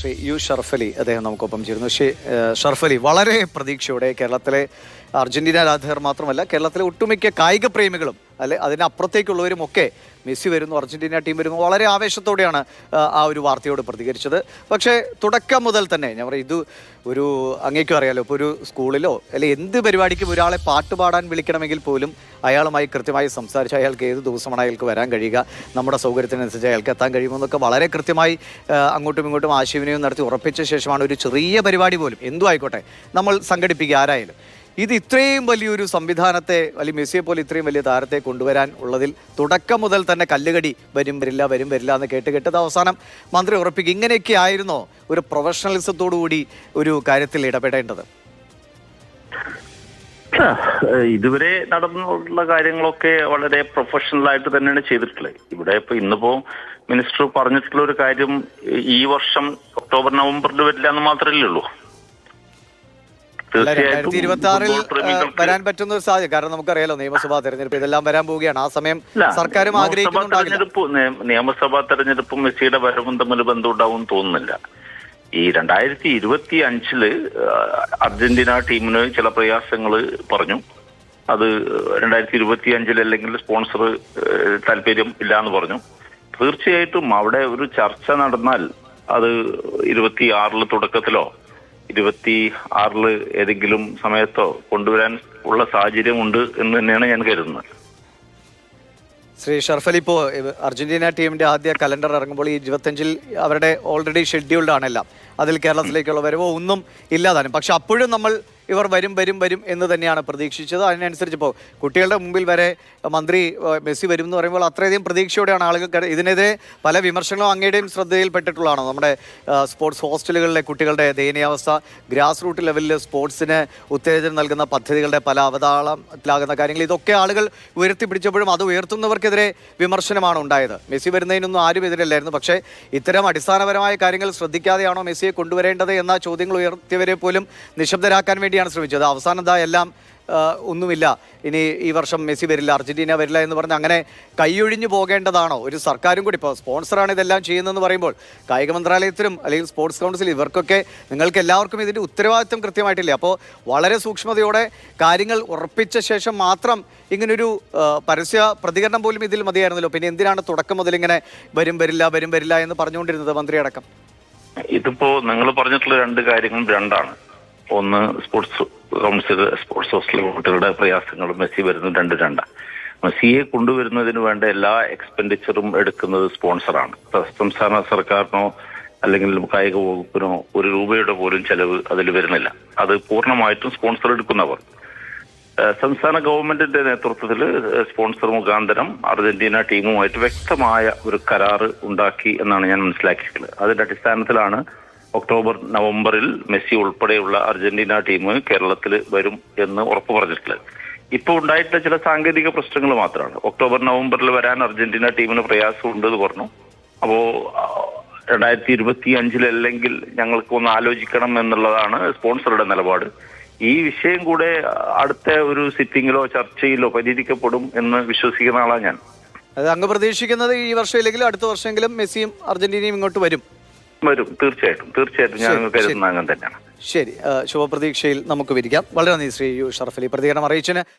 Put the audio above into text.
Shri U Sharafali അദ്ദേഹം നമുക്കൊപ്പം ചേരുന്നു. ശ്രീ ഷർഫലി വളരെ പ്രതീക്ഷയോടെ കേരളത്തിലെ അർജന്റീന ആരാധകർ മാത്രമല്ല കേരളത്തിലെ ഒട്ടുമിക്ക കായിക പ്രേമികളും അല്ലെ അതിനപ്പുറത്തേക്കുള്ളവരും ഒക്കെ മെസ്സി വരുന്നു അർജന്റീന ടീം വരുന്നു. വളരെ ആവേശത്തോടെയാണ് ആ, ഒരു വാർത്തയോട് പ്രതികരിച്ചത്. പക്ഷേ തുടക്കം മുതൽ തന്നെ ഞാൻ പറയും ഇത് ഒരു അങ്ങേക്കും അറിയാലോ ഇപ്പോൾ ഒരു സ്കൂളിലോ അല്ലെ എന്ത് പരിപാടിക്കും ഒരാളെ പാട്ട് പാടാൻ വിളിക്കണമെങ്കിൽ പോലും അയാളുമായി കൃത്യമായി സംസാരിച്ച് അയാൾക്ക് ഏത് ദിവസമാണ് അയാൾക്ക് വരാൻ കഴിയുക നമ്മുടെ സൗകര്യത്തിനനുസരിച്ച് അയാൾക്ക് എത്താൻ കഴിയുമെന്നൊക്കെ വളരെ കൃത്യമായി അങ്ങോട്ടും ഇങ്ങോട്ടും ആശയവിനിമയം നടത്തി ഉറപ്പിച്ച ശേഷമാണ് ഒരു ചെറിയ പരിപാടി പോലും. എന്തു ആയിക്കോട്ടെ നമ്മൾ സംഘടിപ്പിക്കുക ആരായാലും. ഇത് ഇത്രയും വലിയൊരു സംവിധാനത്തെ അല്ലെങ്കിൽ മെസ്സിയെ പോലെ ഇത്രയും വലിയ താരത്തെ കൊണ്ടുവരാൻ ഉള്ളതിൽ തുടക്കം മുതൽ തന്നെ കല്ലുകടി വരും വരില്ല വരും വരില്ല എന്ന് കേട്ട് കേട്ടത് അവസാനം മന്ത്രി ഉറപ്പിക്കും. ഇങ്ങനെയൊക്കെ ആയിരുന്നോ ഒരു പ്രൊഫഷണലിസത്തോടു കൂടി ഒരു കാര്യത്തിൽ ഇടപെടേണ്ടത്. ഇതുവരെ നടന്നുള്ള കാര്യങ്ങളൊക്കെ വളരെ പ്രൊഫഷണൽ ആയിട്ട് തന്നെയാണ് ചെയ്തിട്ടുള്ളത്. ഇവിടെ ഇപ്പൊ ഇന്നിപ്പോ മിനിസ്റ്റർ പറഞ്ഞിട്ടുള്ള ഒരു കാര്യം ഈ വർഷം ഒക്ടോബർ നവംബറിൽ വരില്ല എന്ന് മാത്രമല്ലേ ഉള്ളൂ. രണ്ടായിരത്തി ഇരുപത്തി ആറിൽ വരാൻ പറ്റുന്ന ഒരു സാധ്യത കാരണം നമുക്കറിയാലോ നിയമസഭാ തെരഞ്ഞെടുപ്പ് ഇതെല്ലാം വരാൻ പോവുകയാണ്. ആ സമയം സർക്കാരും ആഗ്രഹിക്കുന്നുണ്ടാകില്ല നിയമസഭാ തെരഞ്ഞെടുപ്പും മെസ്സിയുടെ വരവും തമ്മിൽ ബന്ധമുണ്ടാവും തോന്നുന്നില്ല. ഈ രണ്ടായിരത്തി ഇരുപത്തി അഞ്ചിൽ അർജന്റീന ടീമിന് ചില പ്രയാസങ്ങൾ പറഞ്ഞു. അത് രണ്ടായിരത്തി ഇരുപത്തി അഞ്ചിൽ അല്ലെങ്കിൽ സ്പോൺസർ താല്പര്യം ഇല്ല എന്ന് പറഞ്ഞു. തീർച്ചയായിട്ടും അവിടെ ഒരു ചർച്ച നടന്നാൽ അത് ഇരുപത്തി ആറിൽ തുടക്കത്തിലോ ഇരുപത്തി ആറിൽ ഏതെങ്കിലും സമയത്തോ കൊണ്ടുവരാൻ ഉള്ള സാഹചര്യം ഉണ്ട് എന്ന് തന്നെയാണ് ഞാൻ കരുതുന്നത്. ശ്രീ ഷർഫലി ഇപ്പോൾ അർജന്റീന ടീമിന്റെ ആദ്യ കലണ്ടർ ഇറങ്ങുമ്പോൾ ഈ ഇരുപത്തഞ്ചിൽ അവരുടെ ഓൾറെഡി ഷെഡ്യൂൾഡ് ആണെല്ലാം. അതിൽ കേരളത്തിലേക്കുള്ള വരവോ ഒന്നും ഇല്ലാതാനും. പക്ഷെ അപ്പോഴും നമ്മൾ ഇവർ വരും വരും വരും എന്ന് തന്നെയാണ് പ്രതീക്ഷിച്ചത്. അതിനനുസരിച്ച് ഇപ്പോൾ കുട്ടികളുടെ മുമ്പിൽ വരെ മന്ത്രി മെസ്സി വരും എന്ന് പറയുമ്പോൾ അത്രയധികം പ്രതീക്ഷയോടെയാണ് ആളുകൾ ഇതിനെതിരെ പല വിമർശനങ്ങളും അങ്ങയുടെയും ശ്രദ്ധയിൽപ്പെട്ടിട്ടുള്ളതാണ്. നമ്മുടെ സ്പോർട്സ് ഹോസ്റ്റലുകളിലെ കുട്ടികളുടെ ദയനീയാവസ്ഥ ഗ്രാസ് റൂട്ട് ലെവലിൽ സ്പോർട്സിന് ഉത്തേജനം നൽകുന്ന പദ്ധതികളുടെ പല അവതാളത്തിലാകുന്ന കാര്യങ്ങൾ ഇതൊക്കെ ആളുകൾ ഉയർത്തിപ്പിടിച്ചപ്പോഴും അത് ഉയർത്തുന്നവർക്കെതിരെ വിമർശനമാണ് ഉണ്ടായത്. മെസ്സി വരുന്നതിനൊന്നും ആരും എതിരല്ലായിരുന്നു. പക്ഷേ ഇത്തരം അടിസ്ഥാനപരമായ കാര്യങ്ങൾ ശ്രദ്ധിക്കാതെയാണോ മെസ്സിയെ കൊണ്ടുവരേണ്ടത് എന്ന ചോദ്യങ്ങൾ ഉയർത്തിയവരെ പോലും നിശബ്ദരാക്കാൻ വേണ്ടിയാണ് ശ്രമിച്ചത്. അവസാനം ദാ എല്ലാം ഒന്നുമില്ല. ഇനി ഈ വർഷം മെസ്സി വരില്ല അർജന്റീന വരില്ല എന്ന് പറഞ്ഞ് അങ്ങനെ കൈയൊഴിഞ്ഞു പോകേണ്ടതാണോ? ഒരു സർക്കാരും കൂടി ഇപ്പോൾ സ്പോൺസറാണ് ഇതെല്ലാം ചെയ്യുന്നതെന്ന് പറയുമ്പോൾ കായിക മന്ത്രാലയത്തിനും അല്ലെങ്കിൽ സ്പോർട്സ് കൗൺസിൽ ഇവർക്കൊക്കെ നിങ്ങൾക്ക് എല്ലാവർക്കും ഇതിന്റെ ഉത്തരവാദിത്വം കൃത്യമായിട്ടില്ല? അപ്പോൾ വളരെ സൂക്ഷ്മതയോടെ കാര്യങ്ങൾ ഉറപ്പിച്ച ശേഷം മാത്രം ഇങ്ങനൊരു പരസ്യ പ്രതികരണം പോലും ഇതിൽ മതിയായിരുന്നല്ലോ. പിന്നെ എന്തിനാണ് തുടക്കം മുതൽ ഇങ്ങനെ വരും വരില്ല വരും വരില്ല എന്ന് പറഞ്ഞുകൊണ്ടിരുന്നത് മന്ത്രിയടക്കം? ഇതിപ്പോ നിങ്ങൾ പറഞ്ഞിട്ടുള്ള രണ്ട് കാര്യങ്ങളും രണ്ടാണ്. ഒന്ന് സ്പോർട്സ് കൗൺസിൽ സ്പോർട്സ് ഹോസ്റ്റൽ കുട്ടികളുടെ പ്രയാസങ്ങളും മെസ്സി വരുന്നത് രണ്ട് രണ്ടാണ് മെസ്സിയെ കൊണ്ടുവരുന്നതിന് വേണ്ട എല്ലാ എക്സ്പെൻഡിച്ചറും എടുക്കുന്നത് സ്പോൺസറാണ് സംസ്ഥാന സർക്കാരിനോ അല്ലെങ്കിൽ കായിക വകുപ്പിനോ ഒരു രൂപയുടെ പോലും ചെലവ് അതിൽ വരുന്നില്ല. അത് പൂർണമായിട്ടും സ്പോൺസർ എടുക്കുന്നവർ. സംസ്ഥാന ഗവൺമെന്റിന്റെ നേതൃത്വത്തിൽ സ്പോൺസർ മുഖാന്തരം അർജന്റീന ടീമുമായിട്ട് വ്യക്തമായ ഒരു കരാറ് ഉണ്ടാക്കി എന്നാണ് ഞാൻ മനസ്സിലാക്കിയിട്ടുള്ളത് അതിന്റെ അടിസ്ഥാനത്തിലാണ് ഒക്ടോബർ നവംബറിൽ മെസ്സി ഉൾപ്പെടെയുള്ള അർജന്റീന ടീം കേരളത്തിൽ വരും എന്ന് ഉറപ്പു പറഞ്ഞിട്ടുള്ളത് ഇപ്പോൾ ഉണ്ടായിട്ടുള്ള ചില സാങ്കേതിക പ്രശ്നങ്ങൾ മാത്രമാണ്. ഒക്ടോബർ നവംബറിൽ വരാൻ അർജന്റീന ടീമിന് പ്രയാസമുണ്ട് എന്ന് പറഞ്ഞു. അപ്പോ രണ്ടായിരത്തി ഇരുപത്തി അഞ്ചിലല്ലെങ്കിൽ ഞങ്ങൾക്ക് ഒന്ന് ആലോചിക്കണം എന്നുള്ളതാണ് സ്പോൺസറുടെ നിലപാട്. ഈ വിഷയം കൂടെ അടുത്ത ഒരു സിറ്റിങ്ങിലോ ചർച്ചയിലോ പരിഹരിക്കപ്പെടും എന്ന് വിശ്വസിക്കുന്ന ആളാണ് ഞാൻ. അത് അങ്ങ് പ്രതീക്ഷിക്കുന്നത് ഈ വർഷം ഇല്ലെങ്കിലും അടുത്ത വർഷമെങ്കിലും മെസ്സിയും അർജന്റീനയും ഇങ്ങോട്ട് വരും. വരും. തീർച്ചയായിട്ടും. തീർച്ചയായിട്ടും ഞാൻ കരുതുന്ന അങ്ങനെ തന്നെയാണ്. ശരി. ശുഭപ്രതീക്ഷയിൽ നമുക്ക് വിരിക്കാം. വളരെ നന്ദി ശ്രീ യു ഷറഫലി. പ്രതികരണം അറിയിച്ചതിന്